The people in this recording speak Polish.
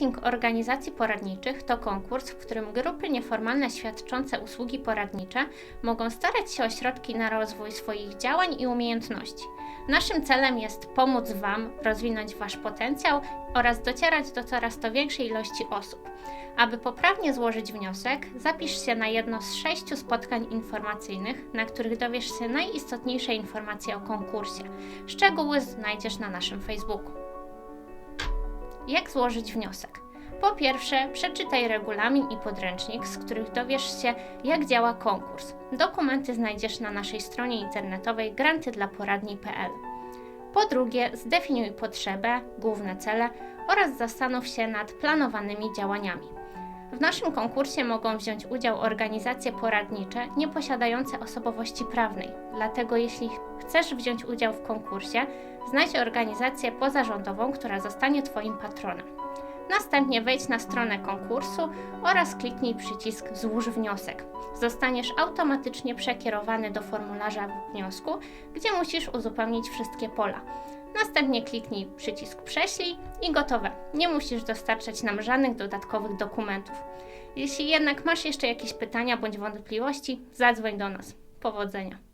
Meeting Organizacji Poradniczych to konkurs, w którym grupy nieformalne świadczące usługi poradnicze mogą starać się o środki na rozwój swoich działań i umiejętności. Naszym celem jest pomóc Wam rozwinąć Wasz potencjał oraz docierać do coraz to większej ilości osób. Aby poprawnie złożyć wniosek, zapisz się na jedno z sześciu spotkań informacyjnych, na których dowiesz się najistotniejsze informacje o konkursie. Szczegóły znajdziesz na naszym Facebooku. Jak złożyć wniosek? Po pierwsze, przeczytaj regulamin i podręcznik, z których dowiesz się, jak działa konkurs. Dokumenty znajdziesz na naszej stronie internetowej grantydlaporadni.pl. Po drugie, zdefiniuj potrzebę, główne cele oraz zastanów się nad planowanymi działaniami. W naszym konkursie mogą wziąć udział organizacje poradnicze nieposiadające osobowości prawnej. Dlatego jeśli chcesz wziąć udział w konkursie, znajdź organizację pozarządową, która zostanie Twoim patronem. Następnie wejdź na stronę konkursu oraz kliknij przycisk Złóż wniosek. Zostaniesz automatycznie przekierowany do formularza wniosku, gdzie musisz uzupełnić wszystkie pola. Następnie kliknij przycisk Prześlij i gotowe. Nie musisz dostarczać nam żadnych dodatkowych dokumentów. Jeśli jednak masz jeszcze jakieś pytania bądź wątpliwości, zadzwoń do nas. Powodzenia!